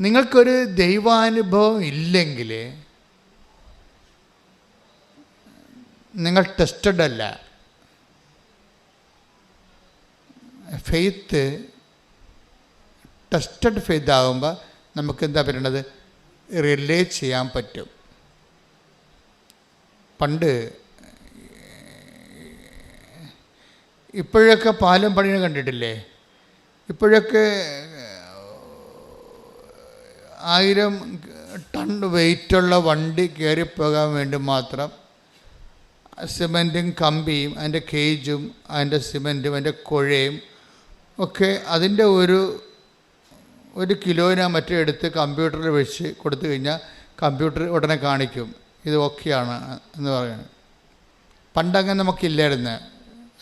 നിങ്ങൾക്കൊരു ദൈവാനുഭവം ഇല്ലെങ്കിൽ നിങ്ങൾ ടെസ്റ്റഡ് അല്ല ഫെയ്ത്ത് ടെസ്റ്റഡ് ഫെയ്ത്ത് ആകുമ്പോൾ നമുക്ക് എന്താ പറയണത്? റിലേ ചെയ്യാൻ പറ്റും. പണ്ട് ഇപ്പോഴൊക്കെ പാലം പണിയെ കണ്ടിട്ടില്ലേ? ഇപ്പോഴൊക്കെ ആയിരം ടൺ വെയിറ്റുള്ള വണ്ടി കയറിപ്പോകാൻ വേണ്ടി മാത്രം സിമന്റും കമ്പിയും അതിന്റെ കേജും അതിന്റെ സിമന്റും അതിന്റെ കുഴയും ഒക്കെ അതിന്റെ ഒരു ഒരു കിലോന മറ്റോ എടുത്ത് കമ്പ്യൂട്ടറിൽ വെച്ച് കൊടുത്തു കഴിഞ്ഞാൽ കമ്പ്യൂട്ടർ ഉടനെ കാണിക്കും. ഇത് ഓക്കെയാണ് എന്ന് പറയുന്നത്. പണ്ടങ്ങനെ നമുക്കില്ലായിരുന്നു.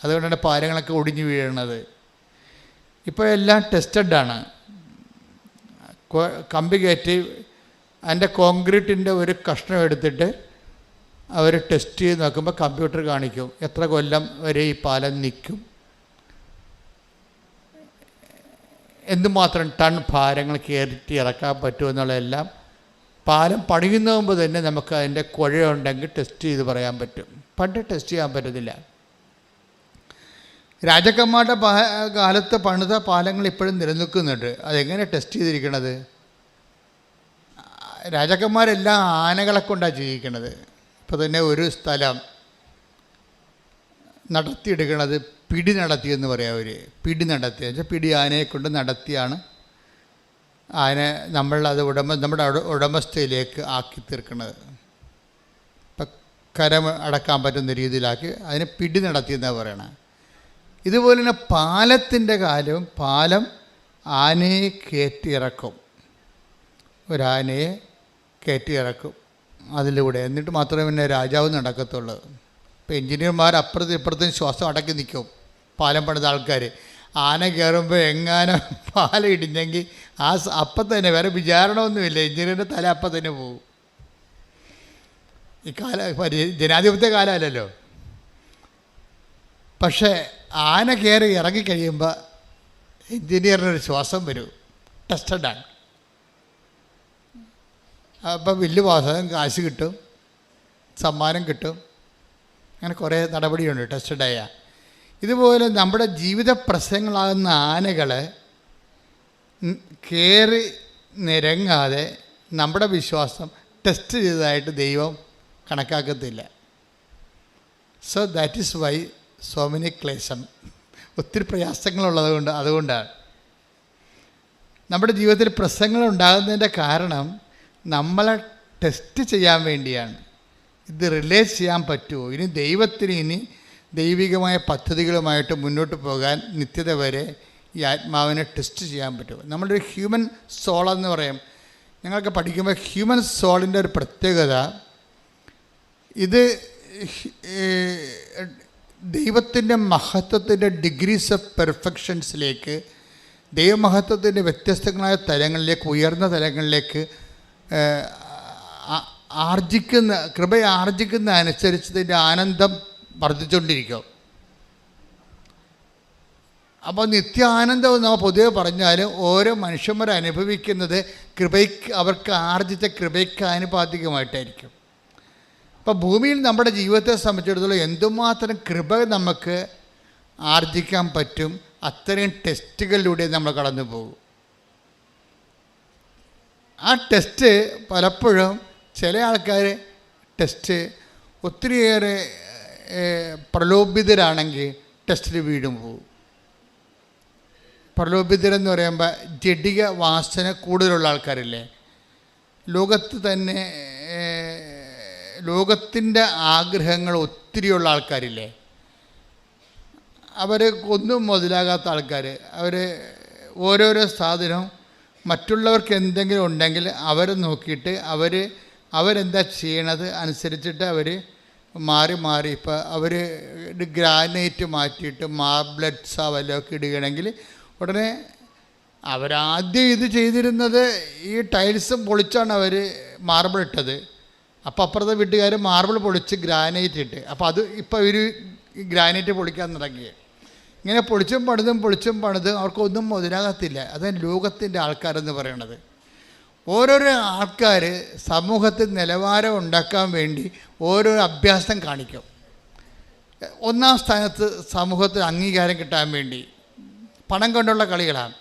അതുകൊണ്ടാണ് പാലങ്ങളൊക്കെ ഒടിഞ്ഞു വീഴണത്. ഇപ്പോൾ എല്ലാം ടെസ്റ്റഡാണ് കമ്പി കയറ്റി അതിന്റെ കോൺക്രീറ്റിന്റെ ഒരു കഷ്ണം എടുത്തിട്ട് അവർ ടെസ്റ്റ് ചെയ്ത് നോക്കുമ്പോൾ കമ്പ്യൂട്ടർ കാണിക്കും എത്ര കൊല്ലം വരെ ഈ പാലം നിൽക്കും. എന്തുമാത്രം ടൺ ഭാരങ്ങൾ കയറ്റി ഇറക്കാൻ പറ്റുമെന്നുള്ളതെല്ലാം പാലം പണിയുന്ന മുമ്പ് തന്നെ നമുക്ക് അതിന്റെ കുഴയുണ്ടെങ്കിൽ ടെസ്റ്റ് ചെയ്ത് പറയാൻ പറ്റും. പണ്ട് ടെസ്റ്റ് ചെയ്യാൻ പറ്റത്തില്ല. രാജാക്കന്മാരുടെ കാലത്ത് പണിത പാലങ്ങൾ ഇപ്പോഴും നിലനിൽക്കുന്നുണ്ട്. അതെങ്ങനെ ടെസ്റ്റ് ചെയ്തിരിക്കണത്? രാജാക്കന്മാരെല്ലാം ആനകളെ കൊണ്ടാണ് ജീവിക്കണത്. ഇപ്പോൾ തന്നെ ഒരു സ്ഥലം നടത്തിയെടുക്കണത് പിടി നടത്തി എന്ന് പറയാം അവർ പിടി നടത്തി. വെച്ചാൽ പിടി ആനയെ കൊണ്ട് നടത്തിയാണ് ആന നമ്മളത് ഉടമ നമ്മുടെ ഉടമസ്ഥയിലേക്ക് ആക്കി തീർക്കുന്നത് ഇപ്പം കരം അടക്കാൻ പറ്റുന്ന രീതിയിലാക്കി അതിനെ പിടി നടത്തി നടത്തിയെന്നാണ് പറയണത് ഇതുപോലെ തന്നെ പാലത്തിന്റെ കാലവും പാലം ആനയെ കയറ്റിയിറക്കും. ഒരാനയെ കയറ്റിയിറക്കും. അതിലൂടെ എന്നിട്ട് മാത്രമേ പിന്നെ രാജാവ് നടക്കത്തുള്ളൂ. ഇപ്പം എഞ്ചിനീയർമാർ അപ്പുറത്തും ഇപ്പുറത്തും ശ്വാസം അടക്കി നിൽക്കും പാലം പണിത ആൾക്കാർ ആന കയറുമ്പോൾ എങ്ങാനും പാലം ഇടിഞ്ഞെങ്കിൽ ആ അപ്പം തന്നെ വേറെ വിചാരണമൊന്നുമില്ല. എഞ്ചിനീയറിന്റെ തല അപ്പം തന്നെ പോകും ഈ കാല ജനാധിപത്യ കാലമല്ലല്ലോ. പക്ഷേ ആന കയറി ഇറങ്ങിക്കഴിയുമ്പോൾ എഞ്ചിനീയറിനൊരു ശ്വാസം വരും. ടെസ്റ്റഡാണ് അപ്പം വലിയ വാസകം കാശ് കിട്ടും സമ്മാനം കിട്ടും. അങ്ങനെ കുറേ നടപടിയുണ്ട് ടെസ്റ്റഡായ ഇതുപോലെ നമ്മുടെ ജീവിത പ്രശ്നങ്ങളാകുന്ന ആനകളെ കയറി നിരങ്ങാതെ നമ്മുടെ വിശ്വാസം ടെസ്റ്റ് ചെയ്തതായിട്ട് ദൈവം കണക്കാക്കത്തില്ല. So that is why so ക്ലേശം. ഒത്തിരി പ്രയാസങ്ങളുള്ളത് കൊണ്ട് അതുകൊണ്ടാണ്. നമ്മുടെ ജീവിതത്തിൽ പ്രശ്നങ്ങൾ ഉണ്ടാകുന്നതിന്റെ കാരണം നമ്മളെ ടെസ്റ്റ് ചെയ്യാൻ വേണ്ടിയാണ്. ഇത് റിലേസ് ചെയ്യാൻ പറ്റുമോ? ഇനി ദൈവത്തിന് ഇനി ദൈവികമായ പദ്ധതികളുമായിട്ട് മുന്നോട്ട് പോകാൻ നിത്യത വരെ ഈ ആത്മാവിനെ ടെസ്റ്റ് ചെയ്യാൻ പറ്റുമോ? നമ്മുടെ ഒരു ഹ്യൂമൻ സോൾ എന്ന് പറയും. ഞങ്ങൾക്ക് പഠിക്കുമ്പോൾ ഹ്യൂമൻ സോളിന്റെ ഒരു പ്രത്യേകത ഇത് ദൈവത്തിന്റെ മഹത്വത്തിന്റെ ഡിഗ്രീസ് ഓഫ് പെർഫെക്ഷൻസിലേക്ക് ദൈവമഹത്വത്തിന്റെ വ്യത്യസ്തങ്ങളായ തലങ്ങളിലേക്ക് ഉയർന്ന തലങ്ങളിലേക്ക് ആർജിക്കുന്ന കൃപ ആർജിക്കുന്ന അനുസരിച്ചതിന്റെ ആനന്ദം വർദ്ധിച്ചുകൊണ്ടിരിക്കും അപ്പോൾ നിത്യാനന്ദം എന്ന് പൊതുവെ പറഞ്ഞാലും ഓരോ മനുഷ്യന്മാർ അനുഭവിക്കുന്നത് കൃപയ്ക്ക് അവർക്ക് ആർജിച്ച കൃപയ്ക്ക് ആനുപാതികമായിട്ടായിരിക്കും. അപ്പോൾ ഭൂമിയിൽ നമ്മുടെ ജീവിതത്തെ സംബന്ധിച്ചിടത്തോളം എന്തുമാത്രം കൃപ നമുക്ക് ആർജിക്കാൻ പറ്റും അത്രയും ടെസ്റ്റുകളിലൂടെ നമ്മൾ കടന്നു പോകും. ആ ടെസ്റ്റ് പലപ്പോഴും ചില ആൾക്കാർ ടെസ്റ്റ് ഒത്തിരിയേറെ പ്രലോഭിതരാണെങ്കിൽ ടെസ്റ്റിൽ വീടും പോകും പ്രലോഭിതരെന്ന് പറയുമ്പോൾ ജഡിക വാസന കൂടുതലുള്ള ആൾക്കാരില്ലേ? ലോകത്ത് തന്നെ ലോകത്തിന്റെ ആഗ്രഹങ്ങൾ ഒത്തിരിയുള്ള ആൾക്കാരില്ലേ? അവർ ഒന്നും മുതലാകാത്ത ആൾക്കാർ അവർ ഓരോരോ സാധനവും മറ്റുള്ളവർക്ക് എന്തെങ്കിലും ഉണ്ടെങ്കിൽ അവരെ നോക്കിയിട്ട് അവർ അവരെന്താ ചെയ്യണത് അനുസരിച്ചിട്ട് അവർ മാറി മാറി ഇപ്പോൾ അവർ ഗ്രാനൈറ്റ് മാറ്റിയിട്ട് മാർബ്ലറ്റ്സോ വല്ലതൊക്കെ ഇടുകയാണെങ്കിൽ ഉടനെ അവരാദ്യം ഇത് ചെയ്തിരുന്നത് ഈ ടൈൽസ് പൊളിച്ചാണ് അവർ മാർബിൾ ഇട്ടത്. അപ്പോൾ അപ്പുറത്തെ വീട്ടുകാർ മാർബിൾ പൊളിച്ച് ഗ്രാനൈറ്റ് ഇട്ട്. അപ്പോൾ അത് ഇപ്പോൾ ഒരു ഗ്രാനൈറ്റ് പൊളിക്കാൻ തുടങ്ങി. ഇങ്ങനെ പൊളിച്ചും പണിതും പൊളിച്ചും പണിതും അവർക്കൊന്നും മുതലാകത്തില്ല അതാണ് ലോകത്തിന്റെ ആൾക്കാരെന്ന് പറയണത്. ഓരോരോ ആൾക്കാർ സമൂഹത്തിൽ നിലവാരം ഉണ്ടാക്കാൻ വേണ്ടി ഓരോരോ അഭ്യാസം കാണിക്കും. ഒന്നാം സ്ഥാനത്ത് സമൂഹത്തിൽ അംഗീകാരം കിട്ടാൻ വേണ്ടി. പണം കൊണ്ടുള്ള കളികളാണ്.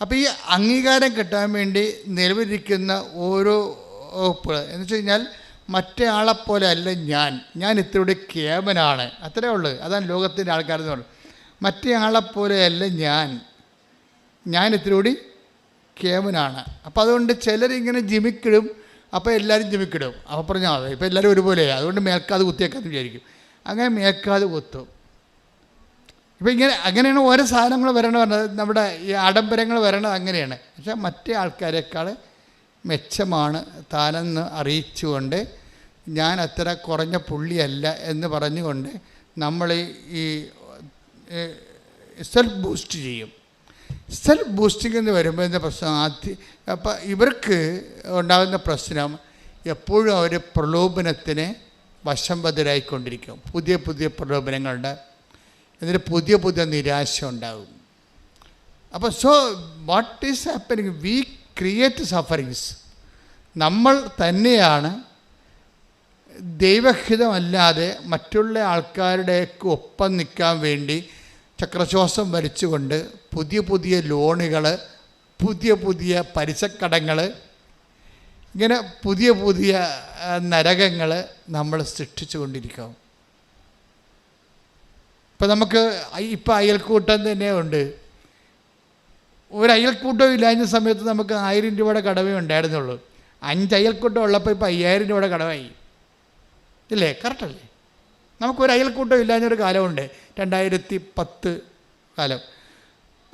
അപ്പോൾ ഈ അംഗീകാരം കിട്ടാൻ വേണ്ടി നിലവിലിരിക്കുന്ന ഓരോ വകുപ്പുകൾ എന്ന് വെച്ച് കഴിഞ്ഞാൽ മറ്റേ ആളെപ്പോലെ അല്ല ഞാൻ. ഞാൻ ഇത്തിരിയുടെ കേമനാണ്. അത്രേ ഉള്ളൂ. അതാണ് ലോകത്തിന്റെ ആൾക്കാരെന്ന് പറയുന്നത് മറ്റേ ആളെപ്പോലെ അല്ല ഞാൻ. ഞാൻ ഇത്തിരി കൂടി കേമനാണ്. അപ്പോൾ അതുകൊണ്ട് ചിലരിങ്ങനെ ജിമിക്കിടും. അപ്പോൾ എല്ലാവരും ജിമിക്കിടും. അപ്പോൾ പറഞ്ഞാൽ അതെ ഇപ്പോൾ എല്ലാവരും ഒരുപോലെയാണ് അതുകൊണ്ട് മേൽക്കാതെ കുത്തിയേക്കാന്ന് വിചാരിക്കും. അങ്ങനെ മേൽക്കാതെ കുത്തും. ഇപ്പം ഇങ്ങനെ അങ്ങനെയാണ് ഓരോ സാധനങ്ങൾ വരണത് നമ്മുടെ ഈ ആഡംബരങ്ങൾ വരണത് അങ്ങനെയാണ്. പക്ഷേ മറ്റേ ആൾക്കാരെക്കാൾ മെച്ചമാണ് താനെന്ന് അറിയിച്ചുകൊണ്ട് ഞാൻ അത്ര കുറഞ്ഞ പുള്ളിയല്ല എന്ന് പറഞ്ഞുകൊണ്ട് നമ്മൾ ഈ സെൽഫ് ബൂസ്റ്റ് ചെയ്യും. സെൽഫ് ബൂസ്റ്റിംഗ് എന്ന് വരുമ്പോൾ എന്താ പ്രശ്നം? ആദ്യം അപ്പം ഇവർക്ക് ഉണ്ടാകുന്ന പ്രശ്നം എപ്പോഴും അവർ പ്രലോഭനത്തിന് വശംബദ്ധരായിക്കൊണ്ടിരിക്കും പുതിയ പുതിയ പ്രലോഭനങ്ങളുണ്ട് എന്നിട്ട് പുതിയ പുതിയ നിരാശ ഉണ്ടാകും. അപ്പോൾ so what is happening we create sufferings നമ്മൾ തന്നെയാണ് ദൈവഹിതമല്ലാതെ മറ്റുള്ള ആൾക്കാരുടെയൊക്കെ ഒപ്പം നിൽക്കാൻ വേണ്ടി ചക്രശ്വാസം വരച്ചുകൊണ്ട് പുതിയ പുതിയ ലോണുകൾ പുതിയ പുതിയ പലിശക്കടങ്ങൾ ഇങ്ങനെ പുതിയ പുതിയ നരകങ്ങൾ നമ്മൾ സൃഷ്ടിച്ചു കൊണ്ടിരിക്കും ഇപ്പം നമുക്ക് ഇപ്പം അയൽക്കൂട്ടം തന്നെ ഉണ്ട്. ഒരു അയൽക്കൂട്ടം ഇല്ലാഞ്ഞ സമയത്ത് നമുക്ക് ആയിരം രൂപയുടെ കടമേ ഉണ്ടായിരുന്നുള്ളൂ അഞ്ച് അയൽക്കൂട്ടം ഉള്ളപ്പോൾ ഇപ്പോൾ അയ്യായിരം രൂപയുടെ കടവായി ഇല്ലേ? കറക്റ്റല്ലേ നമുക്കൊരു അയൽക്കൂട്ടം ഇല്ലാഞ്ഞൊരു കാലമുണ്ട്. രണ്ടായിരത്തി പത്ത് കാലം.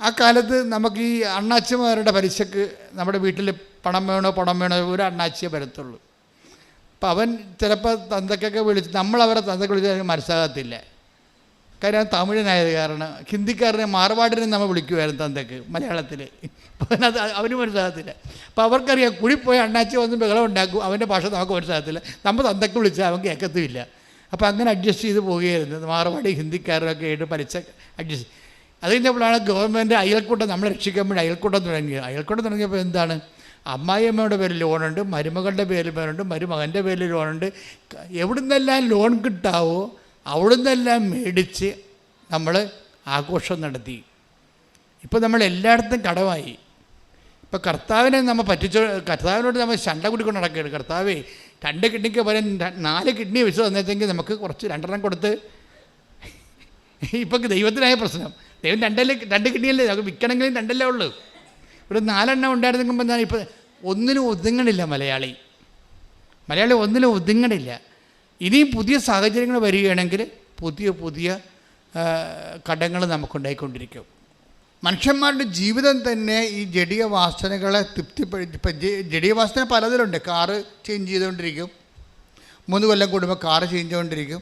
ആ കാലത്ത് നമുക്ക് ഈ അണ്ണാച്ചിമാരുടെ പലിശക്ക് നമ്മുടെ വീട്ടിൽ പണം വേണോ പണം വേണോ ഒരു അണ്ണാച്ചിയെ വരത്തുള്ളൂ. അപ്പം അവൻ ചിലപ്പോൾ തന്തക്കൊക്കെ വിളിച്ച് നമ്മളവരെ തന്തക്ക് വിളിച്ചാൽ മനസ്സിലാകത്തില്ല കാര്യം തമിഴനായത് കാരണം ഹിന്ദിക്കാരനെ മാർവാടിനെ നമ്മൾ വിളിക്കുമായിരുന്നു തന്തക്ക് മലയാളത്തിൽ അപ്പോൾ അത് അവന് മനസ്സിലാകത്തില്ല. അപ്പോൾ അവർക്കറിയാം കുഴിപ്പോയി അണ്ണാച്ചി വന്ന് ബഹളം ഉണ്ടാക്കും അവന്റെ ഭാഷ നമുക്ക് മനസ്സിലാകത്തില്ല. നമ്മൾ തന്തക്ക് വിളിച്ചാൽ അവൻ കേൾക്കത്തുമില്ല അപ്പോൾ അങ്ങനെ അഡ്ജസ്റ്റ് ചെയ്ത് പോവുകയായിരുന്നു. മാർവാടി ഹിന്ദിക്കാരൊക്കെ ആയിട്ട് പലിച്ച അഡ്ജസ്റ്റ് അത് കഴിഞ്ഞപ്പോഴാണ് ഗവൺമെന്റ് അയൽക്കൂട്ടം നമ്മളെ രക്ഷിക്കാൻ വേണ്ടി അയൽക്കൂട്ടം തുടങ്ങിയത് അയൽക്കൂട്ടം തുടങ്ങിയപ്പോൾ എന്താണ്? അമ്മായിയമ്മയുടെ പേരിൽ ലോണുണ്ട് മരുമകളുടെ പേരിൽ ലോണുണ്ട് മരുമകന്റെ പേരിൽ ലോണുണ്ട്. എവിടുന്നെല്ലാം ലോൺ കിട്ടാവോ അവിടുന്നെല്ലാം മേടിച്ച് നമ്മൾ ആഘോഷം നടത്തി. ഇപ്പോൾ നമ്മൾ എല്ലായിടത്തും കടമായി. ഇപ്പോൾ കർത്താവിനെ നമ്മൾ പറ്റിച്ചോ കർത്താവിനോട് നമ്മൾ ശണ്ട കുടിക്കൊണ്ട് നടക്കുകയാണ്. കർത്താവേ രണ്ട് കിഡ്നിക്ക് പകരം നാല് കിഡ്നി വെച്ച് തന്നേച്ചെങ്കിൽ നമുക്ക് കുറച്ച് രണ്ടെണ്ണം കൊടുത്ത്. ഇപ്പം ദൈവത്തിനായ പ്രശ്നം. ദൈവം രണ്ടല്ലേ രണ്ട് കിഡ്നിയല്ലേ? നമുക്ക് വിൽക്കണമെങ്കിലും രണ്ടല്ലേ ഉള്ളൂ. ഒരു നാലെണ്ണം ഉണ്ടായിരുന്നെങ്കിൽ എന്താണ് ഇപ്പം ഒന്നിനും ഒതുങ്ങണില്ല മലയാളി. മലയാളി ഒന്നിനും ഒതുങ്ങണില്ല. ഇനിയും പുതിയ സാഹചര്യങ്ങൾ വരികയാണെങ്കിൽ പുതിയ പുതിയ കടങ്ങൾ നമുക്കുണ്ടായിക്കൊണ്ടിരിക്കും. മനുഷ്യന്മാരുടെ ജീവിതം തന്നെ ഈ ജടിയ വാസനകളെ തൃപ്തിപ്പെടുത്തി ഇപ്പം ജടിയ വാസന പലതിലുണ്ട്. കാറ് ചേഞ്ച് ചെയ്തുകൊണ്ടിരിക്കും. മൂന്ന് കൊല്ലം കൂടുമ്പോൾ കാറ് ചേഞ്ച് ചെയ്തുകൊണ്ടിരിക്കും.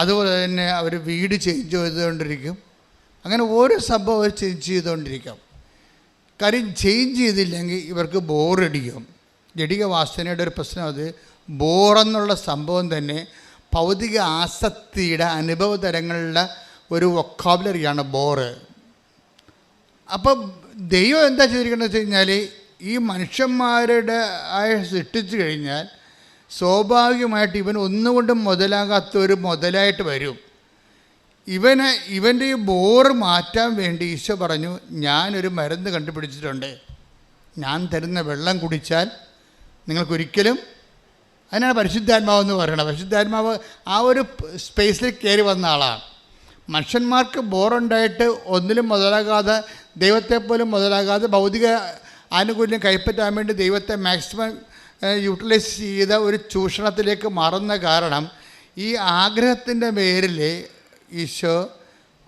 അതുപോലെ തന്നെ അവർ വീട് ചേഞ്ച് ചെയ്തുകൊണ്ടിരിക്കും. അങ്ങനെ ഓരോ സംഭവം അവർ ചേഞ്ച് ചെയ്തുകൊണ്ടിരിക്കും. കാര്യം ചേഞ്ച് ചെയ്തില്ലെങ്കിൽ ഇവർക്ക് ബോറടിക്കും ജടിക വാസനയുടെ ഒരു പ്രശ്നം അത് ബോറെന്നുള്ള സംഭവം തന്നെ ഭൗതിക ആസക്തിയുടെ അനുഭവ തരങ്ങളുടെ ഒരു വൊക്കാബുലറിയാണ് ബോറ്. അപ്പോൾ ദൈവം എന്താ ചെയ്തിരിക്കുന്നത് വെച്ച് കഴിഞ്ഞാൽ ഈ മനുഷ്യന്മാരുടെ ആയ സൃഷ്ടിച്ചു കഴിഞ്ഞാൽ സ്വാഭാവികമായിട്ട് ഇവൻ ഒന്നുകൊണ്ടും മുതലാകാത്ത ഒരു മുതലായിട്ട് വരും. ഇവനെ ഇവന്റെ ഈ ബോറ് മാറ്റാൻ വേണ്ടി ഈശോ പറഞ്ഞു ഞാനൊരു മരുന്ന് കണ്ടുപിടിച്ചിട്ടുണ്ട്. ഞാൻ തരുന്ന വെള്ളം കുടിച്ചാൽ നിങ്ങൾക്കൊരിക്കലും അതിനാണ് പരിശുദ്ധാത്മാവ് എന്ന് പറയുന്നത്. പരിശുദ്ധാത്മാവ് ആ ഒരു സ്പേസിൽ കയറി വന്ന ആളാണ്. മനുഷ്യന്മാർക്ക് ബോറുണ്ടായിട്ട് ഒന്നിലും മുതലാകാതെ ദൈവത്തെപ്പോലും മുതലാകാതെ ഭൗതിക ആനുകൂല്യം കൈപ്പറ്റാൻ വേണ്ടി ദൈവത്തെ മാക്സിമം യൂട്ടിലൈസ് ചെയ്ത ഒരു ചൂഷണത്തിലേക്ക് മാറുന്ന കാരണം ഈ ആഗ്രഹത്തിന്റെ പേരിൽ ഈശോ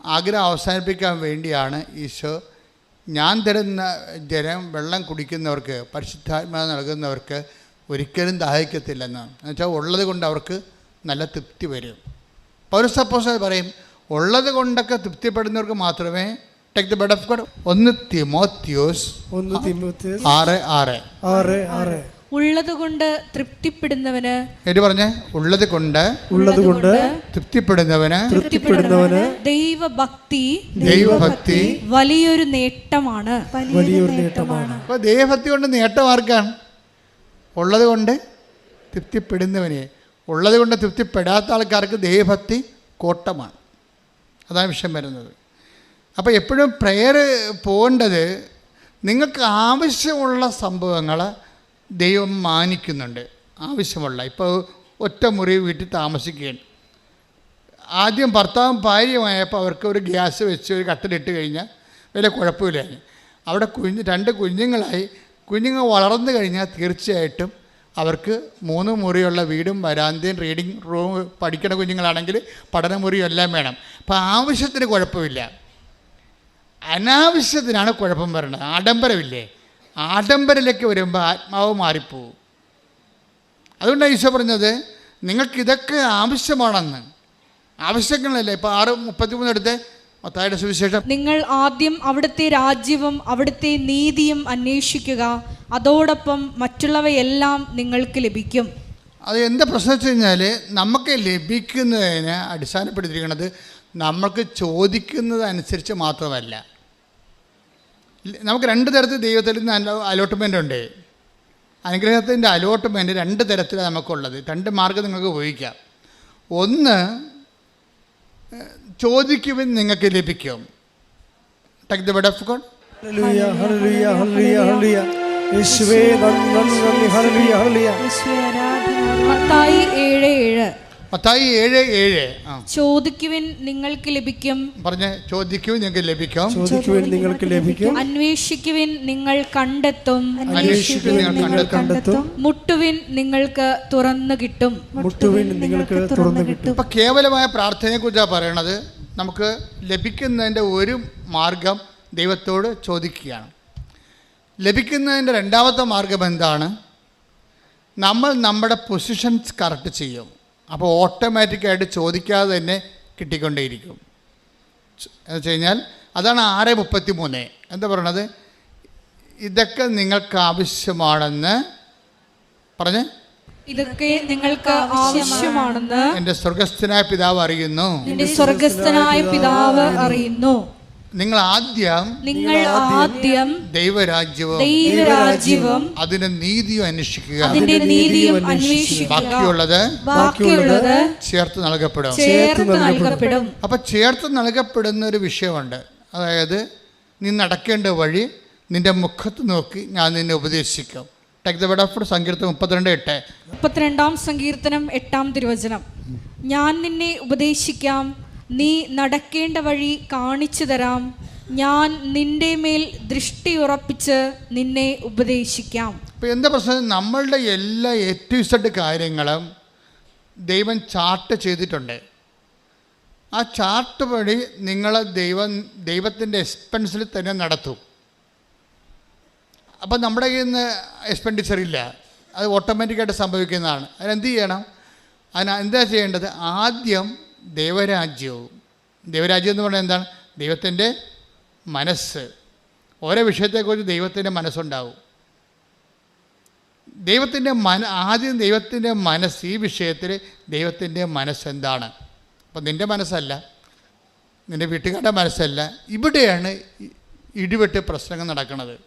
ആഗ്രഹം അവസാനിപ്പിക്കാൻ വേണ്ടിയാണ് ഈശോ ഞാൻ തരുന്ന ജലം വെള്ളം കുടിക്കുന്നവർക്ക് പരിശുദ്ധാത്മ നൽകുന്നവർക്ക് ഒരിക്കലും ദാഹിക്കത്തില്ലെന്ന് എന്നുവെച്ചാൽ ഉള്ളത് കൊണ്ട് അവർക്ക് നല്ല തൃപ്തി വരും. പൗരസപ്പോസ് പറയും ഉള്ളത് കൊണ്ടൊക്കെ തൃപ്തിപ്പെടുന്നവർക്ക് മാത്രമേ take the bread of God ഒന്ന് തിമോത്യോസ് ഒന്ന് തിമോത്തിയസ് ആറ് ആറ്. ആറ് ആറ്. ഉള്ളതുകൊണ്ട് തൃപ്തിപ്പെടുന്നവന് എന്നിട്ട് പറഞ്ഞേ? ഉള്ളത് കൊണ്ട് ഉള്ളതുകൊണ്ട് തൃപ്തിപ്പെടുന്നവന് തൃപ്തിപ്പെടുന്നവന് ദൈവഭക്തി ദൈവഭക്തി വലിയൊരു നേട്ടമാണ്. വലിയൊരു നേട്ടമാണ്. അപ്പോൾ ദൈവഭക്തി കൊണ്ട് നേട്ടം ആർക്കാണ് ഉള്ളത് കൊണ്ട് തൃപ്തിപ്പെടുന്നവനെ. ഉള്ളത് കൊണ്ട് തൃപ്തിപ്പെടാത്ത ആൾക്കാർക്ക് ദേഹഭക്തി കോട്ടമാണ്. അതാണ് വിഷയം വരുന്നത്. അപ്പോൾ എപ്പോഴും പ്രെയർ പോകേണ്ടത് നിങ്ങൾക്ക് ആവശ്യമുള്ള സംഭവങ്ങൾ ദൈവം മാനിക്കുന്നുണ്ട്. ആവശ്യമുള്ള. ഇപ്പോൾ ഒറ്റ മുറി വീട്ടിൽ താമസിക്കുകയാണ്. ആദ്യം ഭർത്താവും ഭാര്യയുമായപ്പോൾ അവർക്ക് ഒരു ഗ്യാസ് വെച്ച് ഒരു കട്ടിലിട്ട് കഴിഞ്ഞാൽ വലിയ കുഴപ്പമില്ലായിരുന്നു. അവിടെ കുഞ്ഞ് രണ്ട് കുഞ്ഞുങ്ങളായി കുഞ്ഞുങ്ങൾ വളർന്നു കഴിഞ്ഞാൽ തീർച്ചയായിട്ടും അവർക്ക് മൂന്ന് മുറിയുള്ള വീടും വരാന്തയും റീഡിങ് റൂം പഠിക്കുന്ന കുഞ്ഞുങ്ങളാണെങ്കിൽ പഠനമുറിയും എല്ലാം വേണം. അപ്പോൾ ആവശ്യത്തിന് കുഴപ്പമില്ല. അനാവശ്യത്തിനാണ് കുഴപ്പം വരുന്നത്. ആഡംബരമില്ലേ? ആഡംബരത്തിലേക്ക് വരുമ്പോൾ ആത്മാവ് മാറിപ്പോവും. അതുകൊണ്ടാണ് ഈശോ പറഞ്ഞത് നിങ്ങൾക്കിതൊക്കെ ആവശ്യമാണെന്ന്. ആവശ്യങ്ങളല്ലേ? ഇപ്പോൾ ആറ് മുപ്പത്തി എടുത്ത് മത്തായുടെ സുവിശേഷം. നിങ്ങൾ ആദ്യം അവിടുത്തെ രാജ്യവും അവിടുത്തെ നീതിയും അന്വേഷിക്കുക. അതോടൊപ്പം മറ്റുള്ളവയെല്ലാം നിങ്ങൾക്ക് ലഭിക്കും. അത് എന്താ പ്രശ്നം വെച്ച് കഴിഞ്ഞാൽ നമുക്ക് ലഭിക്കുന്നതിന് അടിസ്ഥാനപ്പെടുത്തിയിരിക്കുന്നത് നമ്മൾക്ക് ചോദിക്കുന്നത് അനുസരിച്ച് മാത്രമല്ല. നമുക്ക് രണ്ട് തരത്തിൽ ദൈവത്തിൽ നിന്ന് അലോട്ട്മെന്റ് ഉണ്ട്. അനുഗ്രഹത്തിന്റെ അലോട്ട്മെന്റ് രണ്ട് തരത്തിലാണ് നമുക്കുള്ളത്. രണ്ട് മാർഗം നിങ്ങൾക്ക് ഉപയോഗിക്കാം. ഒന്ന് ചോദിക്കുവിൻ നിങ്ങൾക്ക് ലഭിക്കും. Take the bread of God hallelujah ഹല്ലേലൂയ ഹല്ലേലൂയ ഹല്ലേലൂയ. യേശുവേ നന്ദി നന്ദി നന്ദി ഹല്ലേലൂയ. ഹല്ലേലൂയ മത്തായി ഏഴ് ഏഴ്. മത്തായി ഏഴ് ഏഴ്. ചോദിക്കുവിൻ നിങ്ങൾക്ക് ലഭിക്കും. പറഞ്ഞ് ചോദിക്കുവിൻ നിങ്ങൾക്ക് ലഭിക്കും. ചോദിക്കുവിൻ നിങ്ങൾക്ക് ലഭിക്കും. അന്വേഷിക്കുവിൻ നിങ്ങൾ കണ്ടെത്തും. അന്വേഷിക്കുവിൻ നിങ്ങൾ കണ്ടെത്തും. കണ്ടെത്തും. മുട്ടുവിൻ നിങ്ങൾക്ക് തുറന്നു കിട്ടും. മുട്ടുവിൻ നിങ്ങൾക്ക് തുറന്നു കിട്ടും. ഇപ്പൊ കേവലമായ പ്രാർത്ഥനയെ കുറിച്ചാണ് പറയണത്? നമുക്ക് ലഭിക്കുന്നതിന്റെ ഒരു മാർഗം ദൈവത്തോട് ചോദിക്കുകയാണ്. ലഭിക്കുന്നതിന്റെ രണ്ടാമത്തെ മാർഗം എന്താണ്? നമ്മൾ നമ്മുടെ പൊസിഷൻസ് കറക്റ്റ് ചെയ്യും. അപ്പോൾ ഓട്ടോമാറ്റിക്കായിട്ട് ചോദിക്കാതെ തന്നെ കിട്ടിക്കൊണ്ടേയിരിക്കും. എന്ന് വെച്ച് കഴിഞ്ഞാൽ അതാണ് ആറ് മുപ്പത്തി മൂന്ന് എന്താ പറയണത്? ഇതൊക്കെ നിങ്ങൾക്ക് ആവശ്യമാണെന്ന് പറഞ്ഞ്? ഇതൊക്കെ നിങ്ങൾക്ക് ആവശ്യമാണെന്ന് എന്റെ സ്വർഗസ്ഥനായ പിതാവ് അറിയുന്നു. സ്വർഗസ്ഥനായ പിതാവ് അറിയുന്നു. നിങ്ങൾ ആദ്യം നിങ്ങൾ ആദ്യം ദൈവരാജ്യവും ദൈവരാജ്യവും അതിന് നീതിയും അന്വേഷിക്കുക. അതിന്റെ നീതിയും അന്വേഷിക്കുക. ബാക്കിയുള്ളത് ബാക്കിയുള്ളത് ചേർത്ത് നൽകപ്പെടും. ചേർത്ത് നൽകപ്പെടും. അപ്പൊ ചേർത്ത് നൽകപ്പെടുന്ന ഒരു വിഷയമുണ്ട്. അതായത് നീ നടക്കേണ്ട വഴി നിന്റെ മുഖത്ത് നോക്കി ഞാൻ നിന്നെ ഉപദേശിക്കും. ടേക്ക് ദ ഓഫ് സങ്കീർത്തം മുപ്പത്തിരണ്ട് എട്ട്. മുപ്പത്തിരണ്ടാം സങ്കീർത്തനം എട്ടാം തിരുവചനം. ഞാൻ നിന്നെ ഉപദേശിക്കാം. നീ നടക്കേണ്ട വഴി കാണിച്ചു തരാം. ഞാൻ നിന്റെ മേൽ ദൃഷ്ടി ഉറപ്പിച്ച് നിന്നെ ഉപദേശിക്കാം. ഇപ്പം എന്താ പ്രശ്നം? നമ്മളുടെ എല്ലാ എ ടു ഇസഡ് കാര്യങ്ങളും ദൈവം ചാർട്ട് ചെയ്തിട്ടുണ്ട്. ആ ചാർട്ട് വഴി നിങ്ങൾ ദൈവം ദൈവത്തിന്റെ എക്സ്പെൻസിൽ തന്നെ നടത്തും. അപ്പം നമ്മുടെ കയ്യിൽ നിന്ന് എക്സ്പെൻഡിച്ചർ ഇല്ല. അത് ഓട്ടോമാറ്റിക്കായിട്ട് സംഭവിക്കുന്നതാണ്. അതിനെന്ത് ചെയ്യണം? അതിന് എന്താ ചെയ്യേണ്ടത്? ആദ്യം ദൈവരാജ്യവും. ദൈവരാജ്യം എന്ന് പറഞ്ഞാൽ എന്താണ്? ദൈവത്തിന്റെ മനസ്സ്. ഓരോ വിഷയത്തെക്കുറിച്ച് ദൈവത്തിന്റെ മനസ്സുണ്ടാവും. ദൈവത്തിന്റെ മന ആദ്യം ദൈവത്തിന്റെ മനസ്സ് ഈ വിഷയത്തിൽ ദൈവത്തിന്റെ മനസ്സെന്താണ് അപ്പം നിന്റെ മനസ്സല്ല. നിന്റെ വീട്ടുകാരുടെ മനസ്സല്ല. ഇവിടെയാണ് ഇടിവെട്ട് പ്രശ്നങ്ങൾ നടക്കുന്നത്.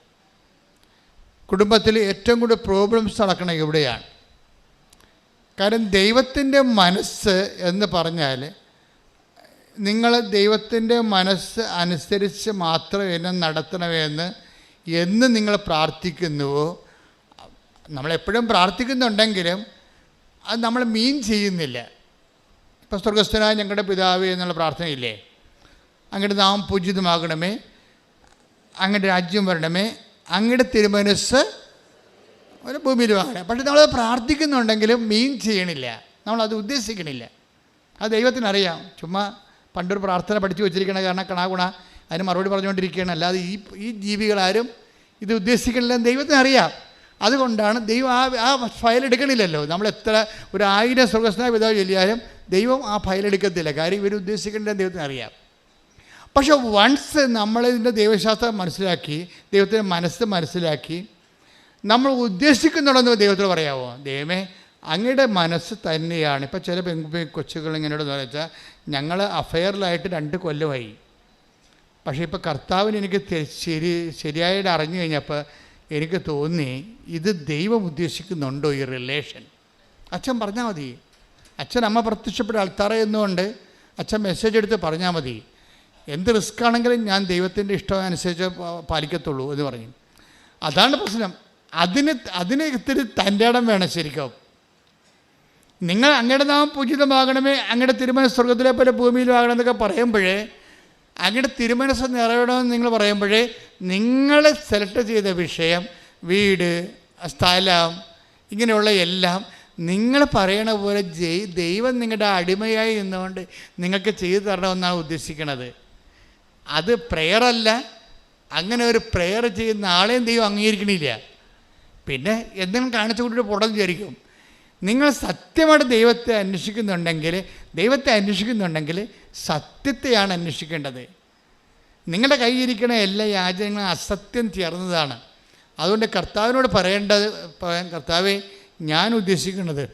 കുടുംബത്തിൽ ഏറ്റവും കൂടുതൽ പ്രോബ്ലംസ് നടക്കുന്നത് ഇവിടെയാണ്. കാരണം ദൈവത്തിന്റെ മനസ്സ് എന്ന് പറഞ്ഞാൽ നിങ്ങൾ ദൈവത്തിന്റെ മനസ്സ് അനുസരിച്ച് മാത്രം എന്നെ നടത്തണമെന്ന് എന്ന് നിങ്ങൾ പ്രാർത്ഥിക്കുന്നുവോ? നമ്മളെപ്പോഴും പ്രാർത്ഥിക്കുന്നുണ്ടെങ്കിലും അത് നമ്മൾ മീൻ ചെയ്യുന്നില്ല. ഇപ്പം സ്വർഗസ്ഥനായ ഞങ്ങളുടെ പിതാവ് എന്നുള്ള പ്രാർത്ഥനയില്ലേ? അങ്ങയുടെ നാം പൂജിതമാകണമേ. അങ്ങയുടെ രാജ്യം വരണമേ. അങ്ങയുടെ തിരുമനസ് ഒരു ഭൂമിയിലുമാണ് പക്ഷെ നമ്മൾ പ്രാർത്ഥിക്കുന്നുണ്ടെങ്കിലും മീൻ ചെയ്യണില്ല. നമ്മളത് ഉദ്ദേശിക്കണില്ല. അത് ദൈവത്തിനറിയാം. ചുമ്മാ പണ്ടൊരു പ്രാർത്ഥന പഠിച്ചു വെച്ചിരിക്കണ കാരണം കണാകുണ അതിന് മറുപടി പറഞ്ഞുകൊണ്ടിരിക്കുകയാണ്. അല്ലാതെ ഈ ഈ ജീവികളാരും ഇത് ഉദ്ദേശിക്കണില്ല ദൈവത്തിനറിയാം. അതുകൊണ്ടാണ് ദൈവം ആ ആ ഫയൽ എടുക്കണില്ലല്ലോ. നമ്മൾ എത്ര ഒരു ആയിരം സ്വർഗസ്നായ പിതാവ് ചൊല്ലിയാലും ദൈവം ആ ഫയൽ എടുക്കത്തില്ല. കാര്യം ഇവർ ദൈവത്തിന് അറിയാം പക്ഷെ വൺസ് നമ്മളിതിന്റെ ദൈവശാസ്ത്രം മനസ്സിലാക്കി ദൈവത്തിന്റെ മനസ്സ് മനസ്സിലാക്കി നമ്മൾ ഉദ്ദേശിക്കുന്നുണ്ടെന്ന് ദൈവത്തോട് പറയാമോ ദൈവമേ അങ്ങയുടെ മനസ്സ് തന്നെയാണ്. ഇപ്പം ചില പെൺകുപ്പി കൊച്ചുകൾ ഇങ്ങനെയോട് വെച്ചാൽ ഞങ്ങൾ അഫെയറിലായിട്ട് രണ്ട് കൊല്ലമായി. പക്ഷേ ഇപ്പോൾ കർത്താവിന് എനിക്ക് ശരി ശരിയായിട്ട് അറിഞ്ഞു കഴിഞ്ഞപ്പോൾ എനിക്ക് തോന്നി ഇത് ദൈവം ഉദ്ദേശിക്കുന്നുണ്ടോ ഈ റിലേഷൻ അച്ഛൻ പറഞ്ഞാൽ മതി. അച്ഛൻ അമ്മ പ്രത്യക്ഷപ്പെട്ട ആൾത്താറയെന്നുകൊണ്ട് അച്ഛൻ മെസ്സേജ് എടുത്ത് പറഞ്ഞാൽ മതി. എന്ത് റിസ്ക് ആണെങ്കിലും ഞാൻ ദൈവത്തിന്റെ ഇഷ്ടം അനുസരിച്ച് പാലിക്കത്തുള്ളൂ എന്ന് പറഞ്ഞു. അതാണ് പ്രശ്നം. അതിന് അതിന് ഇത്തിരി തന്റെ ഇടം വേണം ശരിക്കും. നിങ്ങൾ അങ്ങയുടെ നാം പൂജിതമാകണമേ അങ്ങയുടെ തിരുമന സ്വർഗത്തിലെ പോലെ ഭൂമിയിലാകണം എന്നൊക്കെ പറയുമ്പോഴേ അങ്ങയുടെ തിരുമനസ് നിറവേണമെന്ന് നിങ്ങൾ പറയുമ്പോഴേ നിങ്ങൾ സെലക്ട് ചെയ്ത വിഷയം വീട് സ്ഥലം ഇങ്ങനെയുള്ള എല്ലാം നിങ്ങൾ പറയണ പോലെ ജയ് ദൈവം നിങ്ങളുടെ അടിമയായി നിന്നുകൊണ്ട് നിങ്ങൾക്ക് ചെയ്തു തരണമെന്നാണ് ഉദ്ദേശിക്കുന്നത് അത് പ്രെയറല്ല അങ്ങനെ ഒരു പ്രെയർ ചെയ്യുന്ന ആളെയും ദൈവം അംഗീകരിക്കണില്ല. പിന്നെ എന്തെങ്കിലും കാണിച്ചു കൂട്ടിട്ട് പുറം വിചാരിക്കും. നിങ്ങൾ സത്യമായിട്ട് ദൈവത്തെ അന്വേഷിക്കുന്നുണ്ടെങ്കിൽ ദൈവത്തെ അന്വേഷിക്കുന്നുണ്ടെങ്കിൽ സത്യത്തെയാണ് അന്വേഷിക്കേണ്ടത്. നിങ്ങളുടെ കയ്യിരിക്കുന്ന എല്ലാ യാചനകളും അസത്യം ചേർന്നതാണ് അതുകൊണ്ട് കർത്താവിനോട് പറയേണ്ടത് കർത്താവെ ഞാൻ ഉദ്ദേശിക്കുന്നത്